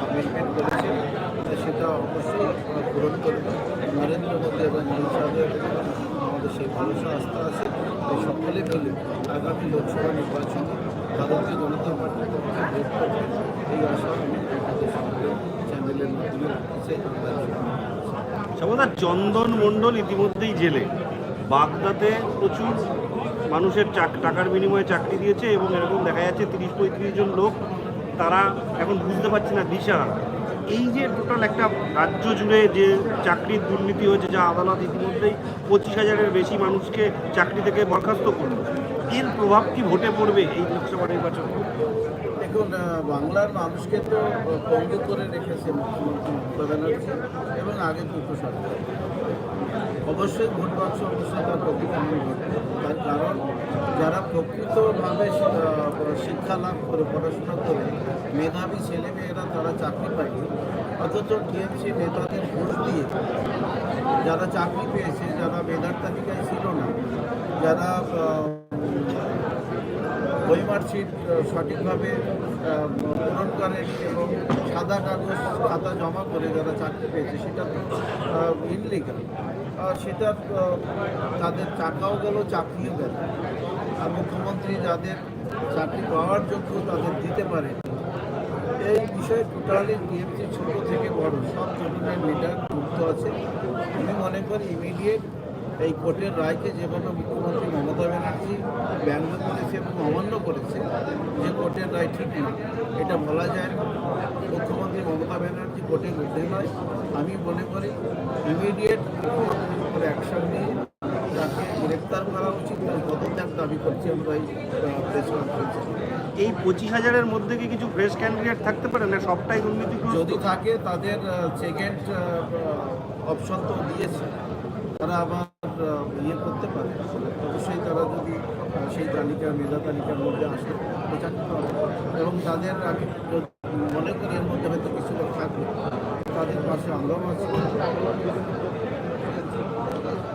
Commitment করেছে সেটা অবশ্যই পূরণ করবে। নরেন্দ্র মোদী এবং অমিত শাহের আমাদের সেই ভরসা, আস্থা আছে, তাই সকলে মিলে আগামী লোকসভা নির্বাচনে ভারতীয় জনতা পার্টির ভোট করবে। এই আশা আমি আপনাদের সঙ্গে চ্যানেলের মাধ্যমে রাখতে সর্বদা চন্দন মণ্ডল ইতিমধ্যেই জেলে। বাগদাতে প্রচুর মানুষের টাকার বিনিময়ে চাকরি দিয়েছে এবং এরকম দেখা যাচ্ছে তিরিশ পঁয়ত্রিশ জন লোক তারা এখন বুঝতে পারছে না দিশা। এই যে টোটাল একটা রাজ্য জুড়ে যে চাকরির দুর্নীতি হয়েছে, যা আদালত ইতিমধ্যেই পঁচিশ হাজারের বেশি মানুষকে চাকরি থেকে বরখাস্ত করল, এর প্রভাব কি ভোটে পড়বে এই লোকসভা নির্বাচন? দেখুন বাংলার মানুষকে তো পঙ্গু করে রেখেছে মুখ্যমন্ত্রী এবং আগে দুটো সরকার। অবশ্যই ভোট বাক্স অবশ্যই প্রতিফলন ঘটবে তার কারণ যারা প্রকৃতভাবে শিক্ষা লাভ করে পড়াশোনা করে মেধাবী ছেলেমেয়েরা তারা চাকরি পায়নি অথচ টিএমসি নেতাদের ঘুষ দিয়ে যারা চাকরি পেয়েছে যারা মেধার তালিকায় ছিল না যারা আহ, বই মার্কশিট সঠিকভাবে পূরণ করেন এবং সাদা কাগজ খাতা জমা করে যারা চাকরি পেয়েছে সেটা তো ইনলিগাল সেটা তাদের টাকাও গেল, চাকরিও গেল। আর মুখ্যমন্ত্রী যাদের চাকরি পাওয়ার যোগ্য তাদের দিতে পারে। এই বিষয়ে টোটালি বিএমসি ছোট থেকে বড়, সব ধরনের লিডার যুক্ত আছে। আমি মনে করি ইমিডিয়েট এই কোর্টের রায়কে যেভাবে মুখ্যমন্ত্রী মমতা ব্যানার্জি ব্যঙ্গ করেছে এবং অমান্য করেছে যে কোর্টের রায় ঠিক না এটা বলা যায় না। মুখ্যমন্ত্রী মমতা ব্যানার্জি কোর্টের ঊর্ধ্বে নয়। আমি মনে করি ইমিডিয়েট অ্যাকশন নিয়ে তাকে গ্রেপ্তার করা উচিত এবং পদত্যাগ দাবি করছি আমরা এই প্রেস কনফারেন্সে এই পঁচিশ হাজারের মধ্যে কি কিছু ফ্রেশ ক্যান্ডিডেট থাকতে পারে না? সবটাই দুর্নীতিগ্রস্ত? যদি থাকে তাদের সেকেন্ড অপশন তো দিয়েছে। তারা আবার ইয়ে করতে পারে। অবশ্যই তারা যদি সেই তালিকা মেধা তালিকার মধ্যে আসে তো চাকরি পাবে এবং তাদের আমি যদি মনে করি এর মধ্যে হয়তো কিছু লোক থাকবে। তাদের পাশে আমরাও আছি।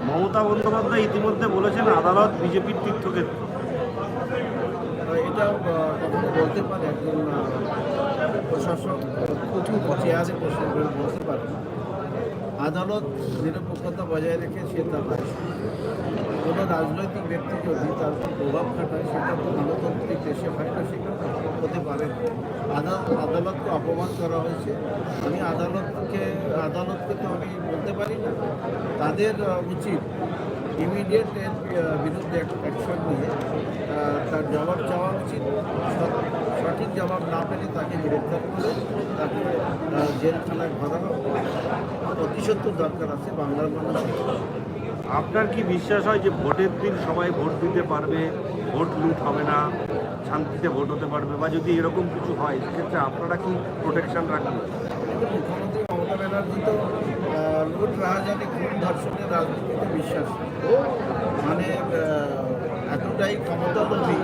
মমতা বন্দ্যোপাধ্যায় ইতিমধ্যে বলেছেন আদালত বিজেপির তীর্থক্ষেত্র। এটা কখনো বলতে পারে একজন প্রশাসক প্রচুর চেয়ারে বসে বলতে পারে। আদালত নিরপেক্ষতা বজায় রেখে সে তার কোনো রাজনৈতিক ব্যক্তি যদি তার প্রভাব খাটায়, সেটা তো গণতান্ত্রিক দেশে হয় না সেটা হতে পারে আদালতকে অপমান করা হয়েছে। আমি আদালতকে আদালতকে তো আমি বলতে পারি না। তাদের উচিত ইমিডিয়েট এর বিরুদ্ধে অ্যাকশন নিয়ে তার জবাব চাওয়া উচিত। সঠিক জবাব না পেলে তাকে গ্রেপ্তার করে তাকে জেলখানায় ভরানো প্রতিশোধ দরকার আছে বাংলার মানুষ আপনার কি বিশ্বাস হয় যে ভোটের দিন সবাই ভোট দিতে পারবে ভোট লুট হবে না শান্তিতে ভোট হতে পারবে? বা যদি এরকম কিছু হয় সেক্ষেত্রে আপনারা কি প্রোটেকশন রাখবেন? মুখ্যমন্ত্রী মমতা ব্যানার্জি তো লুট রাহাজানি খুন ধর্ষণের রাজনীতিতে বিশ্বাস। মানে এতটাই ক্ষমতা লোভী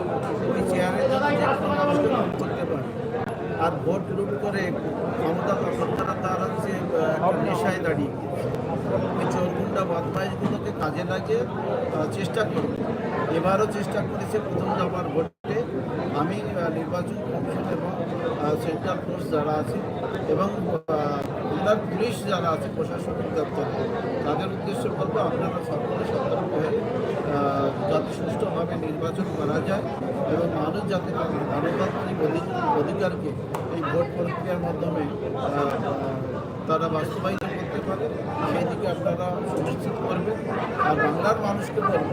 ওই লুট করতে পারে আর ভোট লুট করে ক্ষমতা দখল করা তার হচ্ছে নেশায় দাঁড়িয়ে ওই চোরগুন্ডা বদমাইশগুলোকে কাজে লাগিয়ে চেষ্টা করবে। এবারও চেষ্টা করেছে প্রথম দফার ভোটে। আমি নির্বাচন কমিশন এবং সেন্ট্রাল ফোর্স যারা আছে এবং পুলিশ যারা আছে, প্রশাসনিক দপ্তর, তাদের উদ্দেশ্য বলব আপনারা সকলে সতর্ক হয়ে যাতে সুষ্ঠুভাবে নির্বাচন করা যায় এবং মানুষ যাতে তার গণতান্ত্রিক অধি- অধিকারকে এই ভোট প্রক্রিয়ার মাধ্যমে তারা বাস্তবায়িত করতে পারে, সেই দিকে আপনারা সুনিশ্চিত করবেন। আর বাংলার মানুষকে বলব,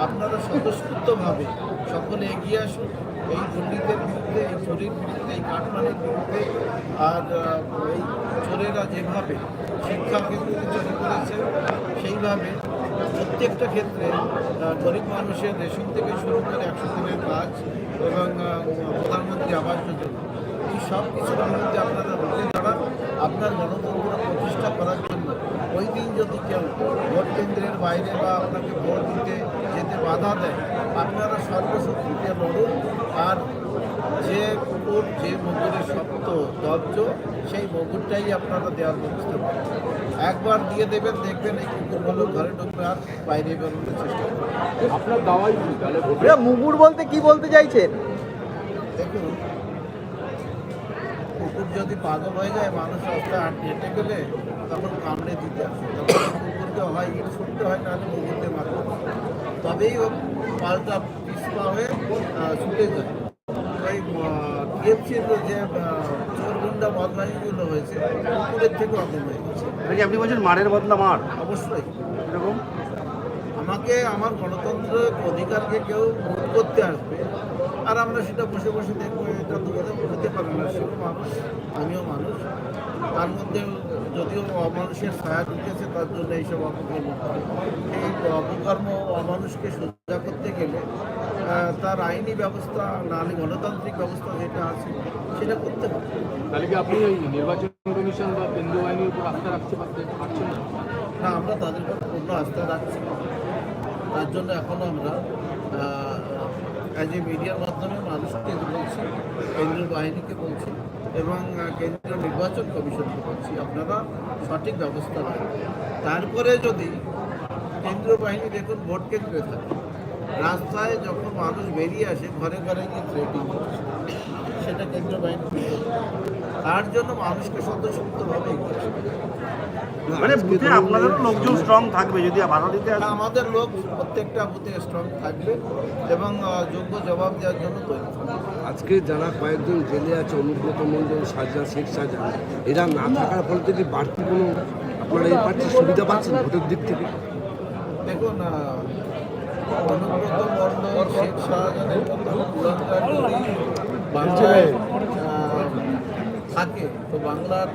আপনারা স্বতঃস্ফূর্তভাবে সকলে এগিয়ে আসুন, এই দুর্নীতির বিরুদ্ধে এই চোরের বিরুদ্ধে এই কাঠমানের বিরুদ্ধে আর এই চোরেরা যেভাবে শিক্ষা ক্ষেত্রে চুরি করেছে, সেইভাবে প্রত্যেকটা ক্ষেত্রে গরিব মানুষের রেশন থেকে শুরু করে একশো দিনের কাজ এবং প্রধানমন্ত্রী আবাস যোজনা, এই সব কিছুর বিরুদ্ধে আপনারা রুখে দাঁড়ান। আপনার গণতন্ত্র প্রতিষ্ঠা করার জন্য ওই দিন যদি কেউ ভোট কেন্দ্রের বাইরে বা আপনাকে ভোট দিতে যেতে বাধা দেয়, আপনারা সর্বশক্তিতে লড়ুন। আর যে কুকুর যে মুগুরের শক্ত দজ্জ সেই মগুরটাই আপনারা দেওয়ার ব্যবস্থা করেন একবার দিয়ে দেবেন দেখবেন এই কুকুরগুলো ঘরে ঢুকবে আর বাইরে বেরোনোর চেষ্টা করবে মুগুর বলতে কি বলতে চাইছেন দেখুন কুকুর যদি পাগল হয়ে যায় মানুষ রাস্তায় হাঁট হেঁটে গেলে তখন কামড়ে দিতে আসে। তখন কুকুরকে হয় ইট ছুটতে হয় নাহলে কুকুরকে মারতে। তবেই ও পাল্টা পিছপা হয়ে ছুটে যায়। যে আহ, চোর হয়েছে কুকুরের থেকে অদম হয়ে গেছে। আপনি বলছেন মারের বদলা মার? অবশ্যই। এরকম? আমাকে আমার গণতন্ত্রের অধিকারকে কেউ ভোট করতে আসবে আর আমরা সেটা বসে বসে দেখব এটা তো বোধহয় হতে পারে না। সেও মানুষ আমিও মানুষ। তার মধ্যে যদিও অমানুষের ছায়া ঢুকেছে তার জন্য এইসব অপকর্ম। এই অপকর্ম অমানুষকে সোজা করতে গেলে তার আইনি ব্যবস্থা নাহলে গণতান্ত্রিক ব্যবস্থা যেটা আছে সেটা করতে হবে। তাহলে কি আপনি ওই নির্বাচন কমিশন বা কেন্দ্র আইনের উপর আস্থা রাখতে পারছেন না? আমরা তাদের উপর পূর্ণ আস্থা রাখছি। তার জন্য এখনও আমরা অ্যাজ এ মিডিয়ার মাধ্যমে মানুষকে বলছি কেন্দ্রীয় বাহিনীকে বলছি এবং কেন্দ্রীয় নির্বাচন কমিশনকে বলছি আপনারা সঠিক ব্যবস্থা রাখুন তারপরে যদি কেন্দ্রীয় বাহিনী দেখুন ভোট কেন্দ্রে থাকে রাস্তায় যখন মানুষ বেরিয়ে আসে ঘরে ঘরে গিয়ে থ্রেটিং সেটা কেন্দ্রীয় বাহিনী তার জন্য মানুষকে স্বতঃস্ফূর্তভাবে। মানে বুথে আপনাদেরও লোকজন স্ট্রং থাকবে যদি বাধা আসে। আমাদের লোক প্রত্যেকটা বুথে স্ট্রং থাকবে এবং যোগ্য জবাব দেওয়ার জন্য তৈরি আজকে যারা কয়েকজন জেলে আছে অনুব্রত মণ্ডল সাজা শেখ সাজা এরা না থাকার ফলে থেকে বাড়তি কোনো আপনারা এই পার্টি সুবিধা পাচ্ছেন ভোটের দিক থেকে? দেখুন বাংলায় থাকে তো বাংলার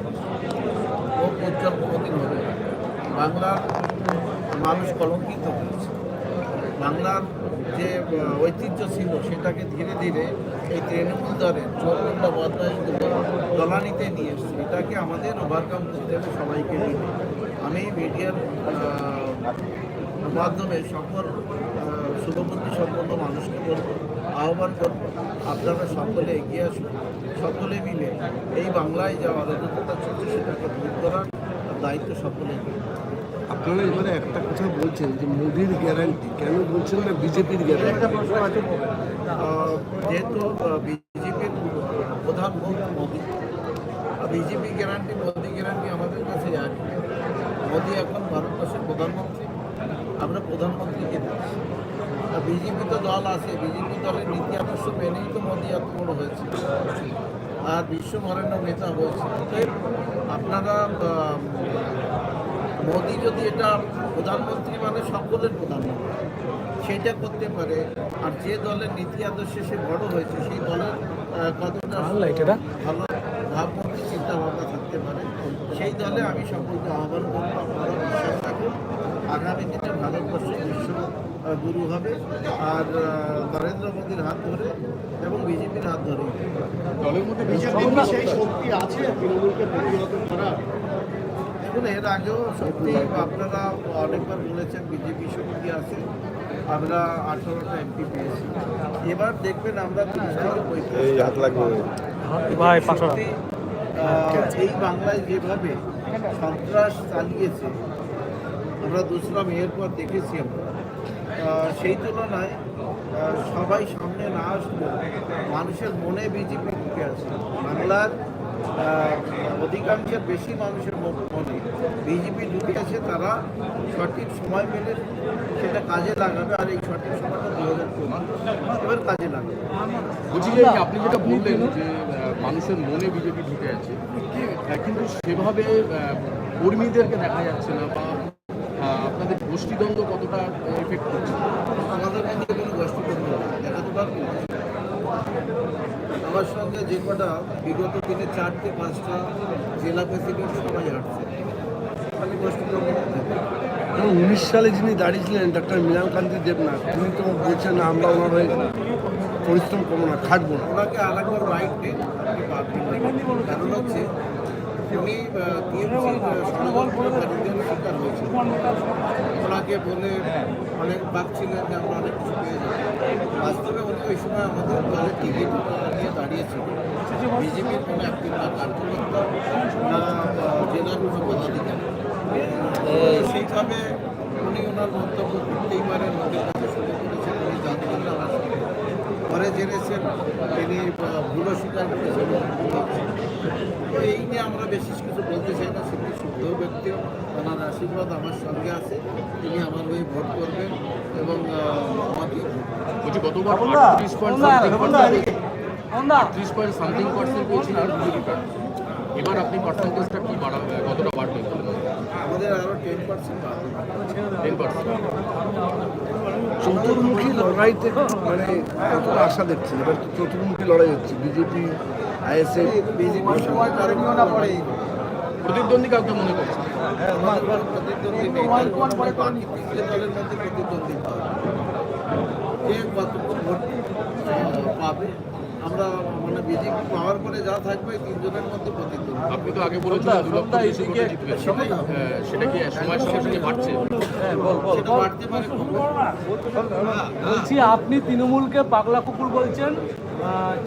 ও উজ্জ্বল কোনোদিন হবে বাংলার মানুষ কলঙ্কিত হয়েছে বাংলার যে ঐতিহ্য ছিল সেটাকে ধীরে ধীরে এই তৃণমূল দলের চোরগুন্ডা বদমাইশগুলো তলানিতে নিয়ে এসছে এটাকে আমাদের ওভারকাম করতে হবে সবাইকে নিয়ে আমি মিডিয়ার মাধ্যমে সকল শুভবুদ্ধি সম্পন্ন মানুষকে বলব আহ্বান করব আপনারা সকলে এগিয়ে আসুন সকলে মিলে এই বাংলায় যা অরাজকতা চলছে সেটাকে দূর করার দায়িত্ব সকলে আপনারা এবারে একটা কথা বলছেন যে মোদির গ্যারান্টি কেন বলছেন না বিজেপির গ্যারান্টি একটা আছে। যেহেতু বিজেপির প্রধান মুখ Modi BJP guarantee Modi guarantee আমাদের কাছে আর মোদি এখন ভারতবর্ষের প্রধানমন্ত্রী আমরা প্রধানমন্ত্রীকে দিচ্ছি বিজেপি তো দল আছে বিজেপি দলের নীতি আদর্শ মেনেই তো মোদি এত বড় হয়েছে। আর বিশ্ববরেণ্য নেতা হয়েছে অতএব আপনারা মোদি যদি এটা প্রধানমন্ত্রী মানে সকলের প্রধানমন্ত্রী সেটা করতে পারে। আর যে দলের নীতি আদর্শে সে বড় হয়েছে সেই দলের কতটা ভালো ভাবমূর্তি চিন্তা ভাবনা থাকতে পারে সেই দলে আমি সকলকে আহ্বান করব। আপনারা বিশ্বাস রাখুন। আগামী দিনে ভারতবর্ষ বিশ্ব গুরু হবে আর নরেন্দ্র মোদীর হাত ধরে এবং বিজেপির হাত ধরে দলের মধ্যে সেই শক্তি আছে তৃণমূলকে প্রতিহত করার দেখুন এর আগেও সত্যি আপনারা অনেকবার বলেছেন বিজেপি শক্তি আছে। আমরা আঠারোটা এমপি পেয়েছি। এবার দেখবেন আমরা এই বাংলায় যেভাবে সন্ত্রাস চালিয়েছে আমরা দোসরা মেয়ের পর দেখেছি আমরা। সেই তুলনায় সবাই সামনে না আসলেও মানুষের মনে বিজেপি ঢুকে আছে। বাংলার অধিকাংশের বেশি মানুষের মনে বিজেপি ঢুকে আছে, তারা সঠিক সময় পেলে সেটা কাজে লাগাবে আর এই সঠিক সময়টা দু হাজার চব্বিশ কাজে লাগাবে। আপনি যেটা বললেন যে মানুষের মনে বিজেপি ঢুকে আছে কিন্তু সেভাবে কর্মীদেরকে দেখা যাচ্ছে না বা গোষ্ঠীদ্বন্দ্ব কতটা এফেক্ট করছে? আমাদের মধ্যে কোনো গোষ্ঠী করতে হবে দেখাতে পারব আমার সঙ্গে যে কটা বিগত দিনে চারটে পাঁচটা জেলা প্রেসিডেন্ট সবাই হাঁটছে। আমি গোষ্ঠী করব কারণ উনিশ সালে যিনি দাঁড়িয়েছিলেন ডাক্তার মীরান কান্তি দেবনাথ তিনি তো বলছেন না আমরা ওনার হয়ে পরিশ্রম করব না খাটবো না। ওনাকে আরেকবার রাইট দিন কারণ হচ্ছে উনি শিকার হয়েছে ওনাকে বলে অনেক ভাবছিলেন যে আমরা অনেক কিছু পেয়ে যাব। বাস্তবে উনি ওই সময় আমাদের দলের টিকিট নিয়ে দাঁড়িয়েছিল বিজেপির কোনো একটি না কার্যকর্তা না জেলার কোনো পদাধিকারী সেইভাবে উনি ওনার মন্তব্য করতেই পারেন, ওদের কাছে শুরু করেছেন, উনি জানতেন না। পরে জেনেছেন তিনি আহ, ভুল স্বীকার করেছেন। তো এই নিয়ে আমরা বিশেষ কিছু বলতে চাই না সেটি শুদ্ধ ব্যক্তি। ওনার আশীর্বাদ আমার সঙ্গে আছে। তিনি আমার হয়ে ভোট করবেন এবং আমাকে গতবার আটত্রিশ পয়েন্ট আটত্রিশ পয়েন্ট সামথিং পার্সেন্ট পেয়েছিলেন এবার আপনি পার্সেন্টেজটা কি বাড়াবে কতটা বাড়বে? আমাদের আরও টেন পার্সেন্ট টেন পার্সেন্ট চতুর্মুখী লড়াইতে মানে কতটা আশা দেখছি, এবার চতুর্মুখী লড়াই হচ্ছে বিজেপি আইএসএ বিজেপির সময় কারণেও না পড়ে প্রতিদ্বন্দ্বী কাউকে মনে করছে আমরা বিজেপি পাওয়ার পরে যা থাকবে এই তিনজনের মধ্যে প্রতিদ্বন্দ্বী। আপনি তো আগে বলেছিলেন দু লক্ষ বেশি ভোটে জিতবে। সেটাই হবে। হ্যাঁ, সেটা কি সময়ের সঙ্গে সঙ্গে বাড়ছে? সেটা বাড়তে পারে বলছি আপনি তৃণমূলকে পাগলা কুকুর বলছেন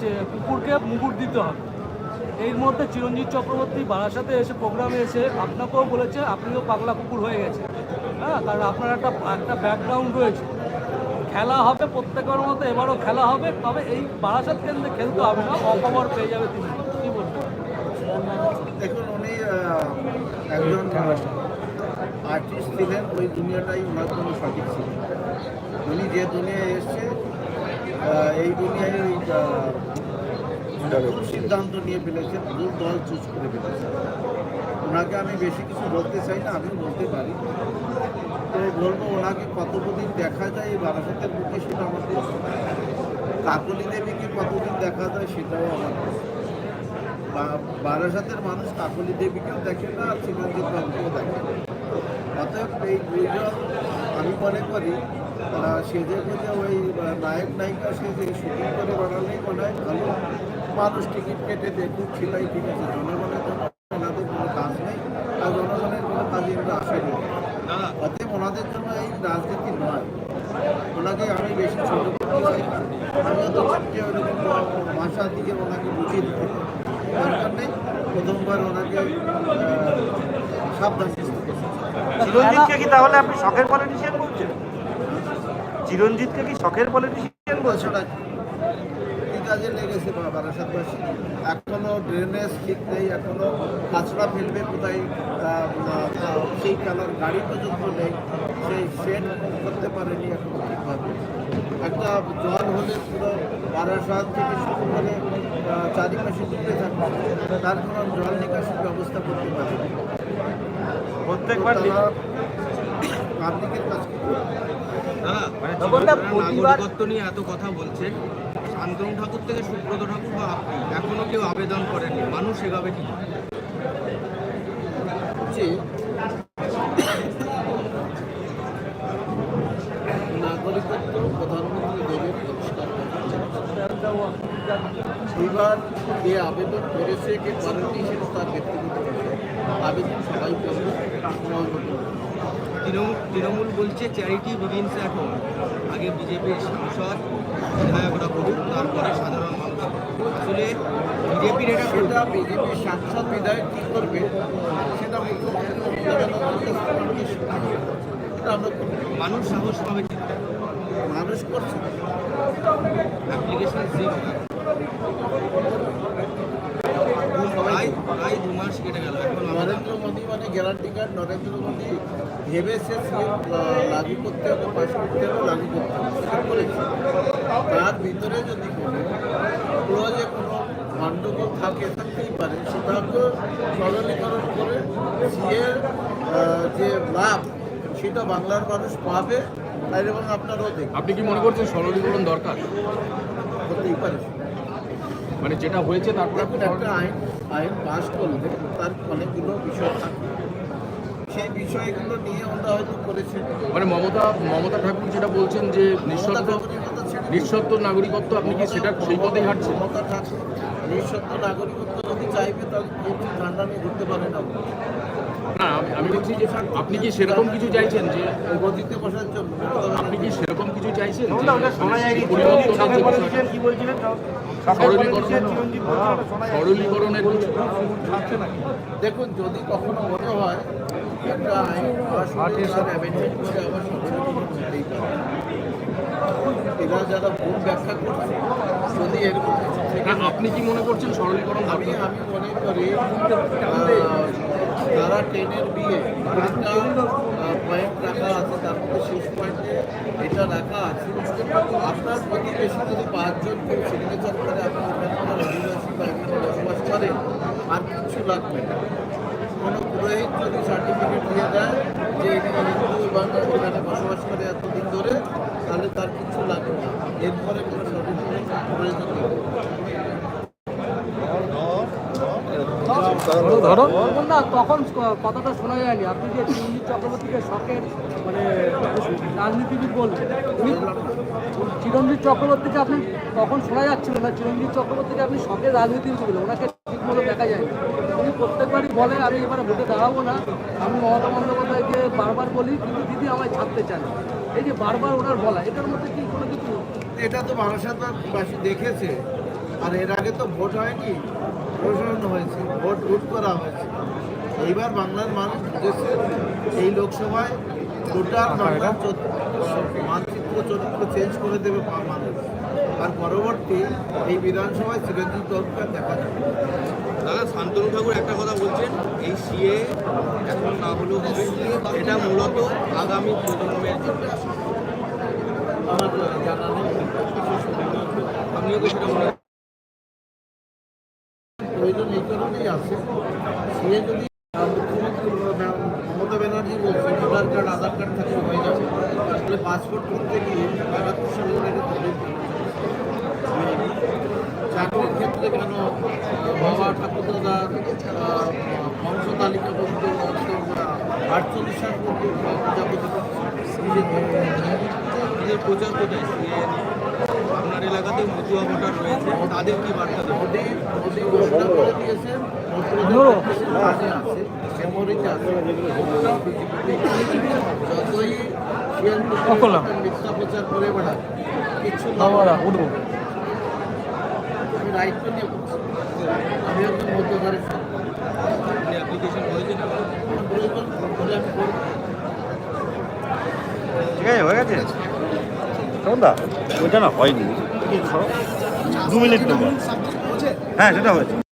যে কুকুরকে মুকুট দিতে হবে। এর মধ্যে চিরঞ্জিত চক্রবর্তী বারাসাতে এসে প্রোগ্রামে এসে আপনাকেও বলেছে আপনিও পাগলা কুকুর হয়ে গেছে হ্যাঁ কারণ আপনার একটা একটা ব্যাকগ্রাউন্ড রয়েছে। খেলা হবে প্রত্যেকের মতো এবারও খেলা হবে, তবে এই বারাসাত কেন্দ্রে খেলতে হবে না অখবর পেয়ে যাবে তিনি। কি বলবেন? দেখুন, উনি একজন আর্টিস্ট ছিলেন, ওই দুনিয়াটাই ওনার জন্য সঠিক ছিল। উনি যে দুনিয়ায় এসছে এই দুনিয়ায় সিদ্ধান্ত নিয়ে ফেলেছেন ভুল দল চুজ করে ফেলেছেন ওনাকে আমি বেশি কিছু বলতে চাই না আমি বলতে পারি। তো বলব ওনাকে কতদিন দেখা যায় এই বারাসাতের মুখে সেটা আমার প্রশ্ন। কাকলি দেবীকে কতদিন দেখা যায়, সেটাও আমার প্রশ্ন। বারাসাতের মানুষ কাকলি দেবীকেও দেখে না, আর চিরঞ্জিত বাবুকেও দেখে না। অতএব এই দুইজন, আমি মনে করি সেজে গুজে ওই নায়ক নায়িকা সেজে শুটিং করে বানালেই মনে হয় ভালো। মানুষ টিকিট কেটে দেখুক সেটাই ঠিক আছে। জনগণের ওনাদের কোনো কাজ নেই আর জনগণের কোনো কাজে আমরা আশাই নেই অতএব ওনাদের জন্য এই রাজনীতি নয়। ওনাকে আমি বেশি ছোট করতে চাই আমি অত ওরকম ভাষার দিকে ওনাকে বুঝিয়ে দিতে দরকার নেই প্রথমবার ওনাকে সাবধান। চিরঞ্জিতকে কি তাহলে আপনি শখের পলিটিশিয়ান বলছেন? চিরঞ্জিতকে কি শখের পলিটিশিয়ান বলছেন? কাজে লেগেছে বারাসাতবাসী এখনও ড্রেনেজ ঠিক নেই এখনও কাঁচড়া ফেলবে কোথায় সেই কালার গাড়ি পর্যন্ত নেই সেই সেট করতে পারেনি এখনও ঠিকভাবে। একটা জল হলে পুরো বারাসাত থেকে শুরু করে চারিপাশে ডুবে থাকবে। তার কোনো জল নিকাশির ব্যবস্থা করতে পারেনি। প্রত্যেকবার পাবলিকের কাছে মানে নাগরিকত্ব নিয়ে এত কথা বলছেন। শান্তনু ঠাকুর থেকে সুব্রত ঠাকুর বা আপনি? এখনও কেউ আবেদন করেননি। মানুষ এভাবে কি নাগরিকত্ব প্রধানমন্ত্রী আবেদন করেছে কে করেনি সেটা তার ব্যক্তিগত আবেদন সবাই করবে। তৃণমূল তৃণমূল বলছে চ্যারিটি বিগিনস এখন আগে বিজেপির সাংসদ বিধায়করা করুন তারপরে সাধারণ মানুষ আসলে বিজেপির এটা। সেটা বিজেপির সাংসদ বিধায়ক কী করবে সেটা মানুষ সাহস পাবে মানুষ করছে। অ্যাপ্লিকেশন প্রায় প্রায় দু মাস কেটে গেল। এখন নরেন্দ্র মোদী মানে গ্যারান্টি কার্ড নরেন্দ্র মোদী ভেবে সে লাগু করতে হবে পাশ করতে হবে লাগু করতে হবে সেটা করেছে তার ভিতরে যদি কোনো ক্লোজে কোনো গণ্ডগোল থাকে থাকতেই পারে সেটাকে সরলীকরণ করে সিএর যে লাভ সেটা বাংলার মানুষ পাবে আর এবং আপনারাও দেখবেন। আপনি কি মনে করছেন সরলীকরণ দরকার? হতেই পারে। মানে যেটা হয়েছে তারপরে একটা আইন আইন পাস করলে তার অনেকগুলো বিষয় থাকে। সেই বিষয়গুলো নিয়ে ওরা হয়তো করেছে। মানে মমতা মমতা ঠাকুর যেটা বলছেন যে নিঃশর্ত নিঃশর্ত নাগরিকত্ব আপনি কি সেটা সেই পথে হাঁটছেন? মমতা ঠাকুর নিঃশর্ত নাগরিকত্ব যদি চাইবে তাহলে কেউ কি ঠান্ডা নিয়ে ঘুরতে পারে না। না আমি- বলছি যে আপনি কি সেরকম কিছু চাইছেন যে গতিতে বসার জন্য? আপনি কি সেরকম কিছু চাইছেন। সরলীকরণের কিছু দেখুন যদি কখনো মনে হয় একটা আইন তার করে আবার সংশোধন এরা যারা ভুল ব্যাখ্যা করছে যদি আপনি কি মনে করছেন সরলীকরণ আমি আমি মনে করি তারা ট্রেনের বিয়ে একটা পয়েন্ট রাখা আছে তার মধ্যে শেষ পয়েন্টে এটা রাখা আছে। আপনার প্রতিবেশী যদি পাঁচজন কেউ সিগনেচার করে আপনি এখানকার অধিবাসী বা এখানে বসবাস করেন আর কিছু লাগবে না। কোনো পুরোহিত যদি সার্টিফিকেট দিয়ে দেয় যে এখানে হিন্দু এবং এখানে বসবাস করে এতদিন ধরে তাহলে তার কিছু লাগবে না এরপরে কোনো তখন না তখন কথাটা শোনা যায়নি। আপনি যে চিরঞ্জিত চক্রবর্তীকে শখের মানে রাজনীতিবিদ বললেন চিরঞ্জিত চক্রবর্তীকে আপনি তখন শোনা যাচ্ছিল না? চিরঞ্জিত চক্রবর্তীকে আপনি শখের রাজনীতিবিদ বললেন ওনাকে ঠিকমতো দেখা যায়নি। উনি প্রত্যেকবারই বলে আমি এবারে ভোটে দাঁড়াবো না। আমি মমতা বন্দ্যোপাধ্যায়কে বারবার বলি কিন্তু দিদি আমায় ছাড়তে চান এই যে বারবার ওনার বলা এটার মধ্যে কি কোনো কিছু এটা তো বারাসাতবাসী দেখেছে। আর এর আগে তো ভোট হয়নি প্রশাসন হয়েছে ভোট ভোট করা হয়েছে। এইবার বাংলার মানুষ বুঝেছে এই লোকসভায় টোটাল বাংলার চত- মানচিত্র চরিত্র চেঞ্জ করে দেবে মানুষ। আর পরবর্তী এই বিধানসভায় চিরঞ্জিত দলটা দেখা যাবে। দাদা শান্তনু ঠাকুর একটা কথা বলছেন এই সিএ এখন না হলেও হবে এটা মূলত আগামী প্রজন্মের জন্য। আমার জানা নেই আপনিও কি সেটা মনে করেন? প্রয়োজন এই কারণেই আছে। সে যদি মুখ্যমন্ত্রী মমতা ব্যানার্জি বলছে ভোটার কার্ড আধার কার্ড থাকলে হয়ে যাবে। আসলে পাসপোর্ট করতে একাত্তর সালে চাকরির ক্ষেত্রে কেন বাবা ঠাকুরদাদা আহ, বংশ তালিকা বলতে আটচল্লিশ সাল পর্যন্ত প্রজাপতি প্রচার কোথায় মতুয়া ভোটার রয়েছে। তাদের কি বার্তা করে যতই মিথ্যা প্রচার বেড়ায় না উঠবো। আমি একজন আপনি অ্যাপ্লিকেশন করেছেন করব ঠিক আছে হয়ে গেছে। সন্ধ্যা ওইটা না হয়নি। দু মিনিট হ্যাঁ সেটা হয়েছে।